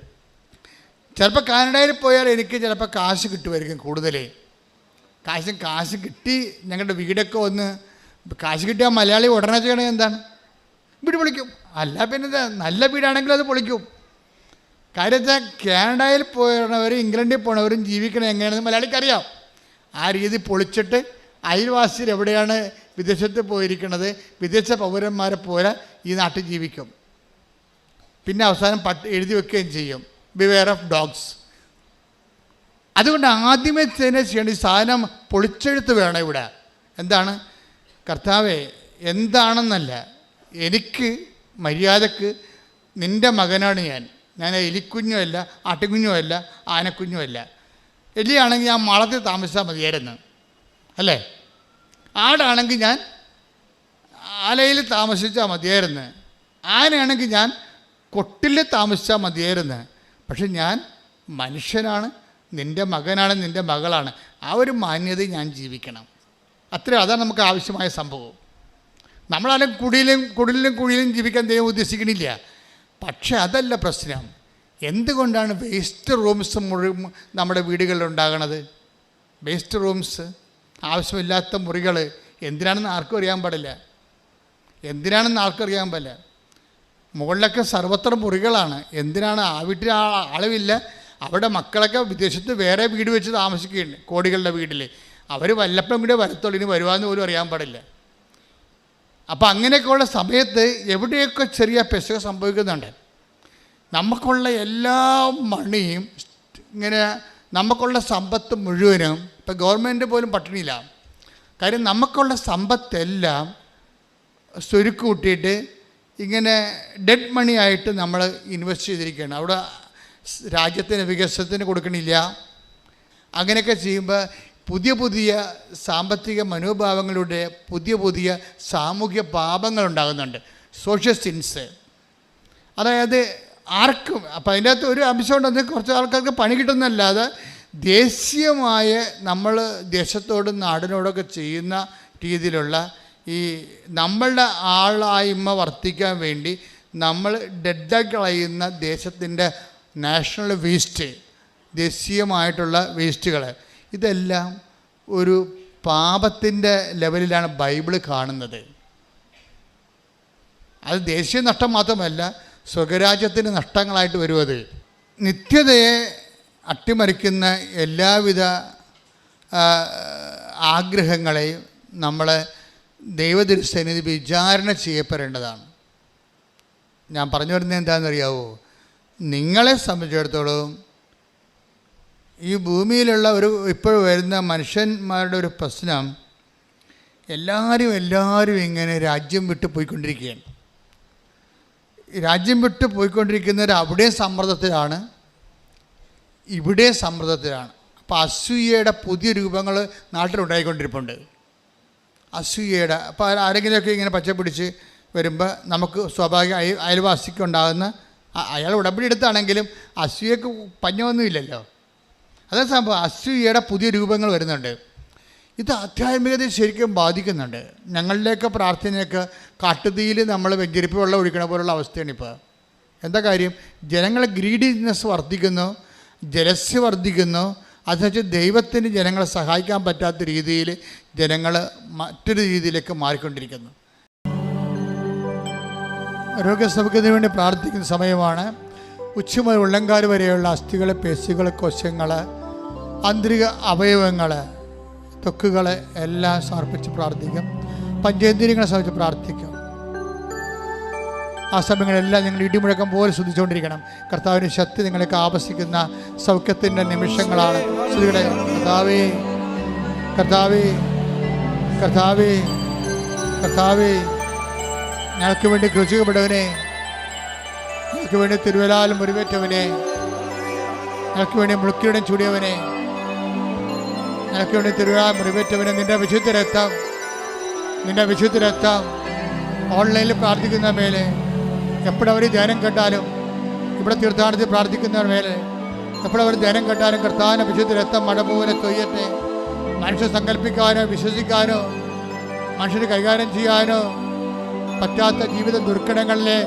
ചിലപ്പോൾ കാനഡയിൽ പോയാൽ എനിക്ക് ചിലപ്പോൾ കാശ് കിട്ടുമായിരിക്കും കൂടുതൽ. കാശ് കാശ് കിട്ടി ഞങ്ങളുടെ വീടൊക്കെ ഒന്ന് കാശ് കിട്ടിയാൽ മലയാളി ഉടനെ ചെയ്യണത് എന്താണ്? വീട് പൊളിക്കും. അല്ല പിന്നെ നല്ല വീടാണെങ്കിൽ അത് പൊളിക്കും. കാര്യം വെച്ചാൽ കാനഡയിൽ പോയവരും ഇംഗ്ലണ്ടിൽ പോണവരും ജീവിക്കണം എങ്ങനെയാണെന്ന് മലയാളിക്ക് അറിയാം ആ രീതി പൊളിച്ചിട്ട് അയൽവാസികൾ എവിടെയാണ് വിദേശത്ത് പോയിരിക്കുന്നത് വിദേശ പൗരന്മാരെ പോലെ ഈ നാട്ടിൽ ജീവിക്കും. പിന്നെ അവസാനം പട്ട് എഴുതി വെക്കുകയും ചെയ്യും. ബിവെയർ ഓഫ് ഡോഗ്സ് അതുകൊണ്ട് ആദ്യമേ തന്നെ ചെയ്യേണ്ട സാധനം പൊളിച്ചെഴുത്ത് വേണം ഇവിടെ. എന്താണ്? കർത്താവേ എന്താണെന്നല്ല. എനിക്ക് മര്യാദയ്ക്ക് നിന്റെ മകനാണ് ഞാൻ. ഞാൻ എലിക്കുഞ്ഞുമല്ല ആട്ടുകുഞ്ഞുമല്ല ആനക്കുഞ്ഞുമല്ല. എലിയാണെങ്കിൽ ഞാൻ മാളത്തിൽ താമസിച്ചാൽ മതിയായിരുന്നു. അല്ലേ? ആടാണെങ്കിൽ ഞാൻ ആലയിൽ താമസിച്ചാൽ മതിയായിരുന്നു. ആനയാണെങ്കിൽ ഞാൻ കൊട്ടിൽ താമസിച്ചാൽ മതിയായിരുന്നു. പക്ഷെ ഞാൻ മനുഷ്യനാണ് നിന്റെ മകനാണ് നിന്റെ മകളാണ്. ആ ഒരു മാന്യത ഞാൻ ജീവിക്കണം. അത്ര അതാണ് നമുക്ക് ആവശ്യമായ സംഭവം. നമ്മളാരും കുടിയിലും കുടിലും കുഴിയിലും ജീവിക്കാൻ ദൈവം ഉദ്ദേശിക്കണില്ല. പക്ഷെ അതല്ല പ്രശ്നം. എന്തുകൊണ്ടാണ് വേസ്റ്റ് റൂംസ് മുഴുവൻ നമ്മുടെ വീടുകളിൽ ഉണ്ടാകണത്? വേസ്റ്റ് റൂംസ് ആവശ്യമില്ലാത്ത മുറികൾ എന്തിനാണെന്ന് ആർക്കും അറിയാൻ പാടില്ല. എന്തിനാണെന്ന് ആർക്കും അറിയാൻ പാടില്ല. മുകളിലൊക്കെ സർവത്ര മുറികളാണ്. എന്തിനാണ് ആ വീട്ടിൽ അളവില്ല അവിടെ മക്കളൊക്കെ വിദേശത്ത് വേറെ വീട് വെച്ച് താമസിക്കുകയുണ്ട് കോടികളുടെ വീട്ടിൽ അവർ വല്ലപ്പം കൂടെ വരത്തുള്ളൂ വരുവാന്ന് പോലും അറിയാൻ പാടില്ല. അപ്പം അങ്ങനെയൊക്കെയുള്ള സമയത്ത് എവിടെയൊക്കെ ചെറിയ പെശക സംഭവിക്കുന്നുണ്ട്? നമുക്കുള്ള എല്ലാ മണിയും ഇങ്ങനെ നമുക്കുള്ള സമ്പത്ത് മുഴുവനും ഇപ്പം ഗവൺമെന്റ് പോലും പട്ടിണിയില്ല. കാര്യം നമുക്കുള്ള സമ്പത്തെല്ലാം സ്വരുക്ക് കൂട്ടിയിട്ട് ഇങ്ങനെ ഡെഡ് മണി ആയിട്ട് നമ്മൾ ഇൻവെസ്റ്റ് ചെയ്തിരിക്കുകയാണ്. അവിടെ രാജ്യത്തിന് വികസനത്തിന് കൊടുക്കണില്ല. അങ്ങനെയൊക്കെ ചെയ്യുമ്പോൾ പുതിയ പുതിയ സാമ്പത്തിക മനോഭാവങ്ങളുടെ പുതിയ പുതിയ സാമൂഹ്യ പാപങ്ങൾ ഉണ്ടാകുന്നുണ്ട്. സോഷ്യൽ സിൻസ് അതായത് ആർക്കും അപ്പം അതിന്റെ അകത്ത് ഒരു അംശം ഉണ്ടെന്ന് കുറച്ച് ആൾക്കാർക്ക് പണി കിട്ടുന്നല്ലാതെ ദേശീയമായ നമ്മൾ ദേശത്തോടും നാടിനോടൊക്കെ ചെയ്യുന്ന രീതിയിലുള്ള ഈ നമ്മളുടെ ആളായ്മ വർത്തിക്കാൻ വേണ്ടി നമ്മൾ ഡെഡായി കളയുന്ന ദേശത്തിന്റെ നാഷണൽ വേസ്റ്റ് ദേശീയമായിട്ടുള്ള വേസ്റ്റുകൾ ഇതെല്ലാം ഒരു പാപത്തിന്റെ ലെവലിലാണ് ബൈബിൾ കാണുന്നത്. അത് ദേശീയ നഷ്ടം മാത്രമല്ല സ്വകരാജ്യത്തിന് നഷ്ടങ്ങളായിട്ട് വരും അത് നിത്യതയെ അട്ടിമറിക്കുന്ന എല്ലാവിധ ആഗ്രഹങ്ങളെയും നമ്മൾ ദൈവതിരുസന്നിധി വിചാരണ ചെയ്യപ്പെടേണ്ടതാണ്. ഞാൻ പറഞ്ഞു വരുന്നത് എന്താണെന്നറിയാവോ? നിങ്ങളെ സംബന്ധിച്ചിടത്തോളം ഈ ഭൂമിയിലുള്ള ഒരു ഇപ്പോൾ വരുന്ന മനുഷ്യന്മാരുടെ ഒരു പ്രശ്നം എല്ലാവരും എല്ലാവരും ഇങ്ങനെ രാജ്യം വിട്ട് പോയിക്കൊണ്ടിരിക്കുകയാണ്. രാജ്യം വിട്ട് പോയിക്കൊണ്ടിരിക്കുന്നവർ അവിടെ സമ്മർദ്ദത്തിലാണ് ഇവിടെ സമ്മർദ്ദത്തിലാണ്. അപ്പോൾ അസൂയയുടെ പുതിയ രൂപങ്ങൾ നാട്ടിലുണ്ടായിക്കൊണ്ടിരിപ്പുണ്ട്. അസൂയയുടെ അപ്പോൾ ആരെങ്കിലുമൊക്കെ ഇങ്ങനെ പച്ച പിടിച്ച് വരുമ്പോൾ നമുക്ക് സ്വാഭാവിക അയൽവാസിക്കുണ്ടാകുന്ന അയൽവാസിക്ക് അയാൾ ഉടമ്പടി എടുത്താണെങ്കിലും അസൂയക്ക് പഞ്ഞമൊന്നുമില്ലല്ലോ. അതേ സംഭവം അസൂയയുടെ പുതിയ രൂപങ്ങൾ വരുന്നുണ്ട്. ഇത് ആധ്യാത്മികതയെ ശരിക്കും ബാധിക്കുന്നുണ്ട്. ഞങ്ങളിലേക്ക് പ്രാർത്ഥനയൊക്കെ കാട്ടുതീയിൽ നമ്മൾ വെഞ്ചരിപ്പ് വെള്ളം ഒഴിക്കണ പോലുള്ള അവസ്ഥയാണ് ഇപ്പോൾ എന്താ കാര്യം? ജനങ്ങളെ ഗ്രീഡിനെസ് വർദ്ധിക്കുന്നു ജലസ്യ വർദ്ധിക്കുന്നു. അതുവെച്ച് ദൈവത്തിന് ജനങ്ങളെ സഹായിക്കാൻ പറ്റാത്ത രീതിയിൽ ജനങ്ങൾ മറ്റൊരു രീതിയിലേക്ക് മാറിക്കൊണ്ടിരിക്കുന്നു. ആരോഗ്യസഭയ്ക്കതിനു വേണ്ടി പ്രാർത്ഥിക്കുന്ന സമയമാണ്. ഉച്ച മുതൽ ഉള്ളങ്കാൽ വരെയുള്ള അസ്ഥികൾ പേശികൾ കോശങ്ങൾ ആന്തരിക അവയവങ്ങളെ തൊക്കുകളെ എല്ലാം സമർപ്പിച്ച് പ്രാർത്ഥിക്കും. പഞ്ചേന്ദ്രിയങ്ങളെ സമർപ്പിച്ച് പ്രാർത്ഥിക്കും. ആ സമയങ്ങളെല്ലാം നിങ്ങൾ ഇടിമുഴക്കം പോലെ ശ്രദ്ധിച്ചുകൊണ്ടിരിക്കണം കർത്താവിന് ശക്തി നിങ്ങളെയൊക്കെ ആപസിക്കുന്ന സൗഖ്യത്തിന്റെ നിമിഷങ്ങളാണ്. ശ്രുതികളെ കർത്താവേ കർത്താവേ കർത്താവേ കർത്താവേ ഞങ്ങൾക്ക് വേണ്ടി കൃഷിക്കപ്പെട്ടവനെ ഞങ്ങൾക്ക് വേണ്ടി തിരുവലാലും മുറിവേറ്റവനെ ഞങ്ങൾക്ക് വേണ്ടി മുളുക്കിയുടെ ചൂടിയവനെ ഞങ്ങൾക്ക് വേണ്ടി തിരുവലാൽ മുറിവേറ്റവനെ നിന്റെ വിശുദ്ധ രക്തം നിന്റെ വിശുദ്ധ രക്തം ഓൺലൈനിൽ പ്രാർത്ഥിക്കുന്ന മേലെ എപ്പോഴവർ ധ്യാനം കേട്ടാലും ഇവിടെ തീർത്ഥാടനത്തിൽ പ്രാർത്ഥിക്കുന്ന മേലെ എപ്പോഴവർ ധ്യാനം കേട്ടാലും കർത്താവിനെ വിശുദ്ധ രക്തം മഴ പോലെ തൊയ്യട്ടെ. മനുഷ്യർ സങ്കല്പിക്കാനോ വിശ്വസിക്കാനോ മനുഷ്യർ കൈകാര്യം ചെയ്യാനോ പറ്റാത്ത ജീവിത ദുർഘടങ്ങളിലെ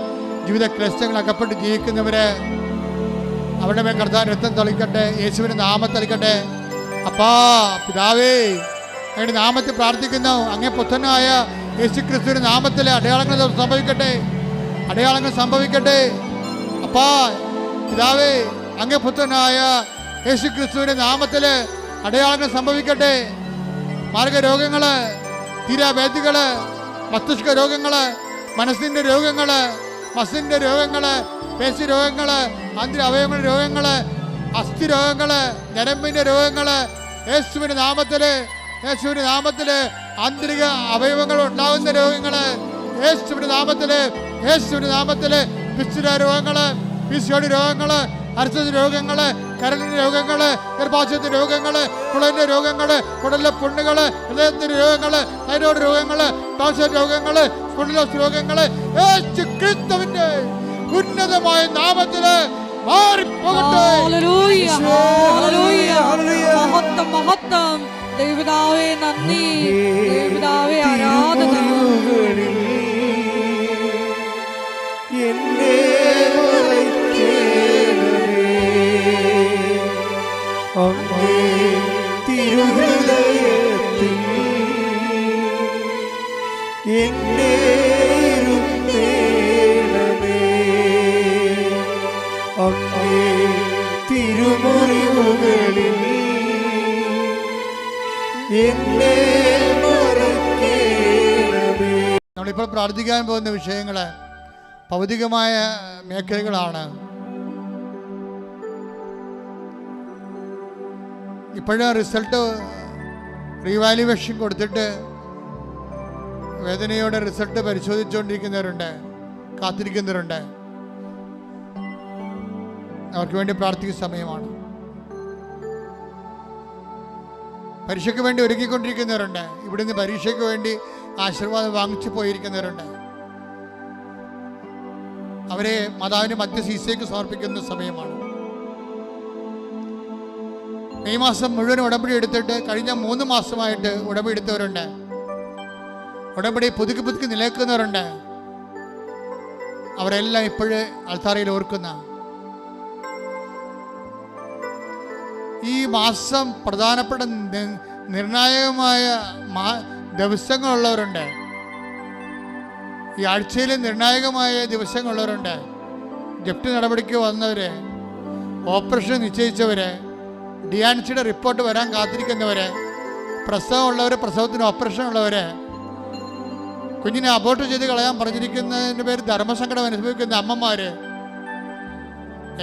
ജീവിത ക്ലസ്റ്റങ്ങൾ അകപ്പെട്ട് ജീവിക്കുന്നവരെ അവരുടെ മേൽ കർത്താൻ രക്തം തളിക്കട്ടെ യേശുവിന്റെ നാമം തളിക്കട്ടെ. അപ്പാ പിതാവേ അങ്ങയുടെ നാമത്തിൽ പ്രാർത്ഥിക്കുന്നു. അങ്ങേ പുത്രനായ യേശു ക്രിസ്തുവിന്റെ നാമത്തിൽ അടയാളങ്ങൾ സംഭവിക്കട്ടെ. അടയാളങ്ങൾ സംഭവിക്കട്ടെ. അപ്പാ പിതാവേ അങ്ങേ പുത്രനായ യേശു ക്രിസ്തുവിന്റെ നാമത്തിൽ അടയാളങ്ങൾ സംഭവിക്കട്ടെ. മാർഗരോഗങ്ങൾ തീരാവേദികൾ മസ്തിഷ്ക രോഗങ്ങൾ മനസ്സിന്റെ രോഗങ്ങൾ മസിന്റെ രോഗങ്ങൾ പേശി രോഗങ്ങൾ ആന്തരിക അവയവങ്ങളുടെ രോഗങ്ങൾ അസ്ഥി രോഗങ്ങൾ ഞരമ്പിന്റെ രോഗങ്ങൾ യേശുവിന്റെ നാമത്തിൽ യേശുവിന്റെ നാമത്തിൽ ആന്തരിക അവയവങ്ങൾ ഉണ്ടാകുന്ന രോഗങ്ങൾ യേശുവിന്റെ നാമത്തിൽ യേശുവിന്റെ നാമത്തിൽ പിശുര രോഗങ്ങൾ പിസിയോടി രോഗങ്ങൾ അർച്ചത രോഗങ്ങൾ കരളിന്റെ രോഗങ്ങൾ ഗർഭാശയത്തിന്റെ രോഗങ്ങൾ കുളലിന്റെ രോഗങ്ങൾ കുടലിലെ പുണ്ണുകൾ ഹൃദയത്തിന്റെ രോഗങ്ങൾ തൈറോയ്ഡ് രോഗങ്ങൾ രോഗങ്ങൾ രോഗങ്ങൾ രോഗങ്ങൾ യേശു ഉന്നതമായ നാമത്തിൽ മാറിപ്പോകട്ടെ. മഹത്വം മഹത്വം. ദൈവതാവേ നന്ദി. ദൈവതാവേ ആരാധന. അങ്ങേ തിരുഹൃദയത്തിൽ എന്നെ നമ്മളിപ്പോൾ പ്രാർത്ഥിക്കാൻ പോകുന്ന വിഷയങ്ങൾ ഭൗതികമായ മേഖലകളാണ്. ഇപ്പോഴും റിസൾട്ട് റീവാലുവേഷൻ കൊടുത്തിട്ട് വേദനയോടെ റിസൾട്ട് പരിശോധിച്ചുകൊണ്ടിരിക്കുന്നവരുണ്ട് കാത്തിരിക്കുന്നവരുണ്ട്. അവർക്ക് വേണ്ടി പ്രാർത്ഥിക്കുന്ന സമയമാണ്. പരീക്ഷയ്ക്ക് വേണ്ടി ഒരുക്കിക്കൊണ്ടിരിക്കുന്നവരുണ്ട്. ഇവിടുന്ന് പരീക്ഷയ്ക്ക് വേണ്ടി ആശീർവാദം വാങ്ങിച്ചു പോയിരിക്കുന്നവരുണ്ട്. അവരെ മാതാവിന്റെ മധ്യ സീസയ്ക്ക് സമർപ്പിക്കുന്ന സമയമാണ്. മെയ് മാസം മുഴുവൻ ഉടമ്പടി എടുത്തിട്ട് കഴിഞ്ഞ മൂന്ന് മാസമായിട്ട് ഉടമ്പടി എടുത്തവരുണ്ട്. ഉടമ്പടി പുതുക്കി പുതുക്കി നിലനിൽക്കുന്നവരുണ്ട്. അവരെല്ലാം ഇപ്പോഴേ അൾത്താറയിൽ ഓർക്കുന്ന ഈ മാസം പ്രധാനപ്പെട്ട നിർണായകമായ മാ- ദിവസങ്ങളുള്ളവരുണ്ട്. ഈ ആഴ്ചയിൽ നിർണായകമായ ദിവസങ്ങളുള്ളവരുണ്ട്. ജപ്തി നടപടിക്ക് വന്നവര് ഓപ്പറേഷൻ നിശ്ചയിച്ചവര് ഡിയാൻസിയുടെ റിപ്പോർട്ട് വരാൻ കാത്തിരിക്കുന്നവര് പ്രസവമുള്ളവർ പ്രസവത്തിന് ഓപ്പറേഷൻ ഉള്ളവര് കുഞ്ഞിനെ അബോർട്ട് ചെയ്ത് കളയാൻ പറഞ്ഞിരിക്കുന്നതിന്റെ പേര് ധർമ്മസങ്കടം അനുഭവിക്കുന്ന അമ്മമാര്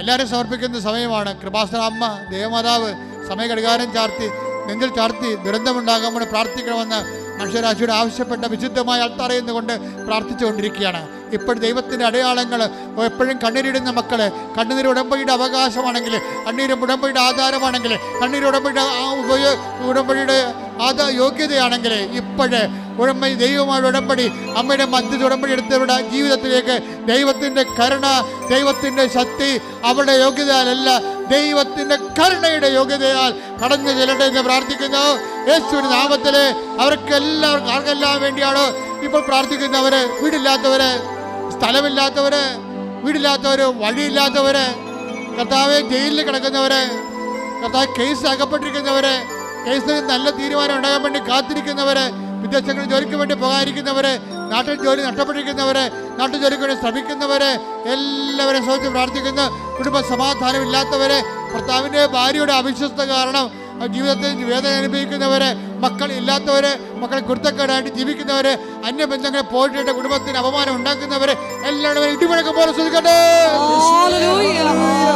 എല്ലാവരും സമർപ്പിക്കുന്ന സമയമാണ്. കൃപാസന അമ്മ ദേവമാതാവ് സമയ കടികാരം ചാർത്തി നെഞ്ചിൽ ചാർത്തി ദുരന്തമുണ്ടാകാൻ പ്രാർത്ഥിക്കണമെന്ന് മനുഷ്യരാശിയുടെ ആവശ്യപ്പെട്ട വിശുദ്ധമായ അൾത്തറയുന്നുകൊണ്ട് പ്രാർത്ഥിച്ചുകൊണ്ടിരിക്കുകയാണ്. ഇപ്പോൾ ദൈവത്തിന്റെ അടയാളങ്ങൾ എപ്പോഴും കണ്ണീരിടുന്ന മക്കളെ കണ്ണുനീർ ഉടമ്പടിയുടെ അവകാശമാണെങ്കിൽ കണ്ണീരും ഉടമ്പടിയുടെ ആധാരമാണെങ്കിൽ കണ്ണീർ ഉടമ്പടിയുടെ ആ ഉടമ്പടിയുടെ ആധാ യോഗ്യതയാണെങ്കിൽ ഇപ്പോഴ് ഉടമ്പടി ദൈവമായ ഉടമ്പടി അമ്മയുടെ മധ്യ ഉടമ്പടി എടുത്തവരുടെ ജീവിതത്തിലേക്ക് ദൈവത്തിന്റെ കരുണ ദൈവത്തിന്റെ ശക്തി അവരുടെ യോഗ്യതയാലല്ല ദൈവത്തിന്റെ കരുണയുടെ യോഗ്യതയാൽ കടന്നു ചെല്ലട്ടെ എന്ന് പ്രാർത്ഥിക്കുന്നു. യേശുവിന്റെ നാമത്തിൽ അവർക്കെല്ലാവർക്കും ആർക്കെല്ലാം വേണ്ടിയാണ്. ഇപ്പോൾ പ്രാർത്ഥിക്കുന്നവര് വീടില്ലാത്തവര് സ്ഥലമില്ലാത്തവര് വീടില്ലാത്തവര് വഴിയില്ലാത്തവര് കർത്താവ് ജയിലിൽ കിടക്കുന്നവര് കർത്താവ് കേസ് അകപ്പെട്ടിരിക്കുന്നവര് കേസിൽ നല്ല തീരുമാനം ഉണ്ടാകാൻ വേണ്ടി കാത്തിരിക്കുന്നവര് വിദേശങ്ങളിൽ ജോലിക്ക് വേണ്ടി പോകാതിരിക്കുന്നവര് നാട്ടിൽ ജോലി നഷ്ടപ്പെട്ടിരിക്കുന്നവര് നാട്ടിൽ ജോലിക്ക് വേണ്ടി ശ്രമിക്കുന്നവര് എല്ലാവരെയും സംബന്ധിച്ച് പ്രാർത്ഥിക്കുന്നു. കുടുംബ സമാധാനം ഇല്ലാത്തവര് ഭർത്താവിന്റെ ഭാര്യയുടെ അവിശ്വസ്ത കാരണം ആ ജീവിതത്തിൽ വേദന അനുഭവിക്കുന്നവര് മക്കൾ ഇല്ലാത്തവര് മക്കളെ കുരുത്തക്കേടായിട്ട് ജീവിക്കുന്നവര് അന്യബന്ധങ്ങളെ പോയിട്ട് കുടുംബത്തിന് അപമാനം ഉണ്ടാക്കുന്നവര് എല്ലാവരും ഇടിമുഴക്കം പോലെ ശ്രദ്ധിക്കട്ടെ. ഹല്ലേലൂയ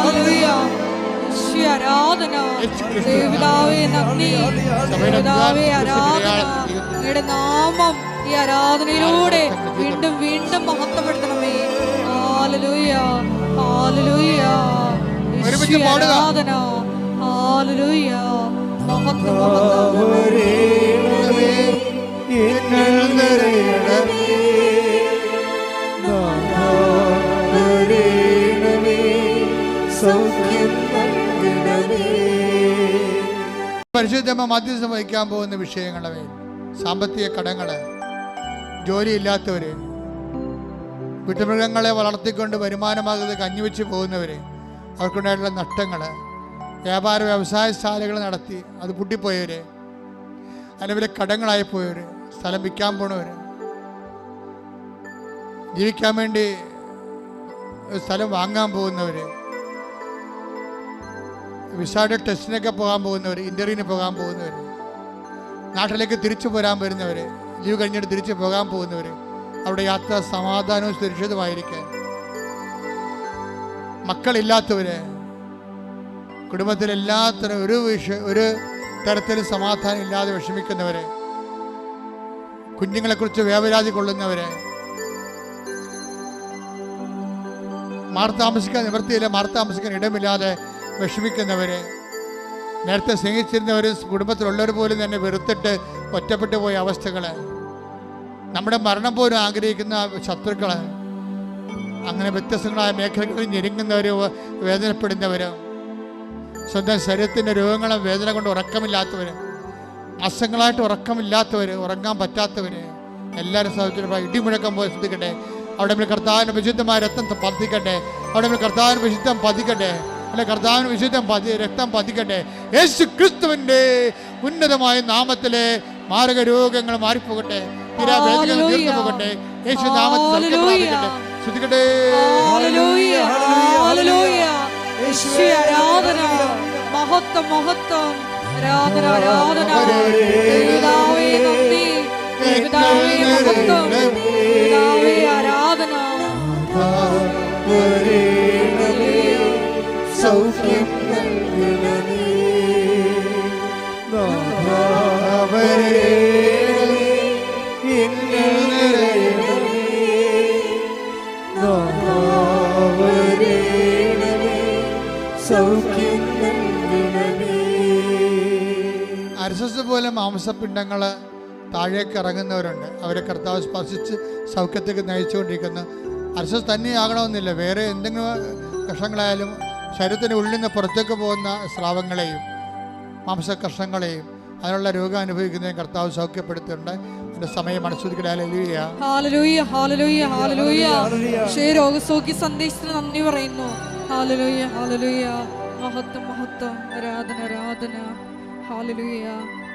ഹല്ലേലൂയ യേശുവേ ആരാധന. ദേവതാവേ നന്ദി. ദേവതാവേ ആരാധന. അങ്ങയുടെ നാമം ഈ ആരാധനയിലൂടെ വീണ്ടും വീണ്ടും മഹത്വപ്പെടുത്തണമേ. ഒരുമിച്ച് പാടുക. ആരാധന. ഹല്ലേലൂയ. മഹത്വ നിറയണമേ. പരിശുദ്ധമ മധ്യസ്ഥം വഹിക്കാൻ പോകുന്ന വിഷയങ്ങളെ സാമ്പത്തിക കടങ്ങൾ ജോലിയില്ലാത്തവര് വീട്ടുമൃഗങ്ങളെ വളർത്തിക്കൊണ്ട് വരുമാനമാകുന്നത് കഞ്ഞിവെച്ച് പോകുന്നവര് അവർക്കുണ്ടായിട്ടുള്ള നഷ്ടങ്ങൾ വ്യാപാര വ്യവസായ ശാലകൾ നടത്തി അത് പൊട്ടിപ്പോയവര് അല്ലെങ്കിൽ കടങ്ങളായി പോയവര് സ്ഥലം വിൽക്കാൻ പോണവര് ജീവിക്കാൻ വേണ്ടി സ്ഥലം വാങ്ങാൻ പോകുന്നവര് വിസയുടെ ടെസ്റ്റിനൊക്കെ പോകാൻ പോകുന്നവർ ഇന്റർവ്യൂവിന് പോകാൻ പോകുന്നവർ നാട്ടിലേക്ക് തിരിച്ചു പോരാൻ വരുന്നവർ ലീവ് കഴിഞ്ഞിട്ട് തിരിച്ചു പോകാൻ പോകുന്നവർ അവിടെ യാത്ര സമാധാനവും സുരക്ഷിതമായിരിക്കാൻ മക്കളില്ലാത്തവര് കുടുംബത്തിൽ എല്ലാത്തരം ഒരു വിഷ ഒരു തരത്തിലും സമാധാനം ഇല്ലാതെ വിഷമിക്കുന്നവര് കുഞ്ഞുങ്ങളെക്കുറിച്ച് വേവരാതി കൊള്ളുന്നവര് മാർത്താമസിക്കാൻ നിവൃത്തിയില്ല മാർത്താമസിക്കാൻ ഇടമില്ലാതെ വിഷമിക്കുന്നവര്. നേരത്തെ സ്നേഹിച്ചിരുന്നവർ കുടുംബത്തിലുള്ളവർ പോലും തന്നെ വെറുത്തിട്ട് ഒറ്റപ്പെട്ടു പോയ അവസ്ഥകൾ നമ്മുടെ മരണം പോലും ആഗ്രഹിക്കുന്ന ശത്രുക്കൾ അങ്ങനെ വ്യത്യസ്തങ്ങളായ മേഖലകളിൽ ഞെരുങ്ങുന്നവർ വേദനപ്പെടുന്നവർ സ്വന്തം ശരീരത്തിന്റെ രോഗങ്ങളും വേദന കൊണ്ട് ഉറക്കമില്ലാത്തവർ മാസങ്ങളായിട്ട് ഉറക്കമില്ലാത്തവർ ഉറങ്ങാൻ പറ്റാത്തവർ എല്ലാവരും സാഹചര്യം ഇടിമുഴക്കം പോയി ശ്രദ്ധിക്കട്ടെ. അവിടെ കർത്താവിന്റെ വിശുദ്ധമായ രക്തം പതിക്കട്ടെ. അവിടെ കർത്താവിന്റെ വിശുദ്ധം പതിക്കട്ടെ. അല്ലെ കർത്താവിന് വിശുദ്ധം പതി രക്തം പതിക്കട്ടെ. യേശു ക്രിസ്തുവിന്റെ ഉന്നതമായ നാമത്തിലെ മാരക രോഗങ്ങൾ മാറിപ്പോകട്ടെ തീരാവേദനകൾ തീർന്നു പോകട്ടെ. യേശു നാമത്തിൽ പ്രാപിക്കട്ടെ ശ്രദ്ധിക്കട്ടെ. ഹല്ലേലൂയ ഹല്ലേലൂയ യേശുവേ ആരാധന മഹത്വം മഹത്വം. ആരാധന ആരാധന നന്ദി. മഹത്വം. ആരാധന. സൗഖ്യം പോലെ മാംസപിണ്ഡങ്ങൾ താഴേക്ക് ഇറങ്ങുന്നവരുണ്ട് അവരെ കർത്താവ് സ്പർശിച്ച് സൗഖ്യത്തേക്ക് നയിച്ചുകൊണ്ടിരിക്കുന്നു. അരസസ് തന്നെയാകണമെന്നില്ല. വേറെ എന്തെങ്കിലും കഷങ്ങളായാലും ശരീരത്തിന് ഉള്ളിൽ നിന്ന് പുറത്തേക്ക് പോകുന്ന സ്രാവങ്ങളെയും മാംസകഷ്ണങ്ങളെയും അതിനുള്ള രോഗം അനുഭവിക്കുന്നതിന് കർത്താവ് സൗഖ്യപ്പെടുത്തിയിട്ടുണ്ട് എന്റെ സമയം രോഗസൗഖ്യ സന്ദേശത്തിന് നന്ദി പറയുന്നു. ഹാലലൂയ ഹാലലൂയ മഹത്വം മഹത്വം. ആരാധന ആരാധന. ഹാലലൂയ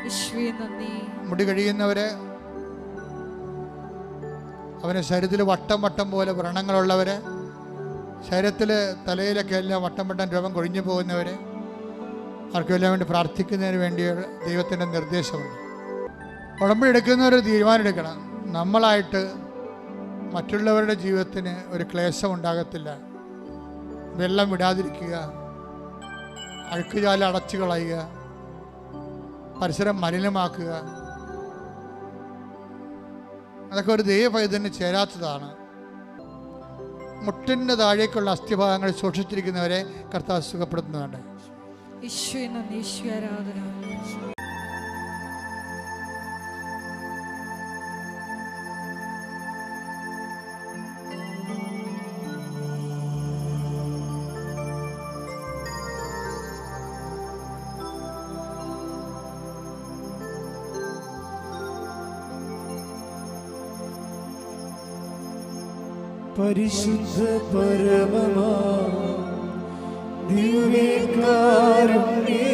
വിശ്വേ നന്ദി. മുടി കഴിയുന്നവര് അവന് ശരീരത്തിൽ വട്ടം വട്ടം പോലെ വ്രണങ്ങളുള്ളവര് ശരീരത്തിൽ തലയിലൊക്കെ എല്ലാം വട്ടം വട്ടം രോഗം കൊഴിഞ്ഞു പോകുന്നവര് അവർക്കെല്ലാം വേണ്ടി പ്രാർത്ഥിക്കുന്നതിന് വേണ്ടി ദൈവത്തിന്റെ നിർദ്ദേശമുണ്ട്. ഉടമ്പെടുക്കുന്നവർ എടുക്കുന്നവർ തീരുമാനമെടുക്കണം. നമ്മളായിട്ട് മറ്റുള്ളവരുടെ ജീവിതത്തിന് ഒരു ക്ലേശം ഉണ്ടാകത്തില്ല. വെള്ളം വിടാതിരിക്കുക അഴുക്കുചാല അടച്ചു കളയുക പരിസരം മലിനമാക്കുക. അതൊക്കെ ഒരു ദൈവഭയത്തിന് ചേരാത്തതാണ്. മുട്ടിന്റെ താഴേക്കുള്ള അസ്ഥിഭാഗങ്ങൾ സൂക്ഷിച്ചിരിക്കുന്നവരെ കർത്താവ് സുഖപ്പെടുത്തുന്നുണ്ട് ഈശ്വര നന്ദി. പരിശുദ്ധ പരമമാ. ദിവ്യകാരുണ്യമേ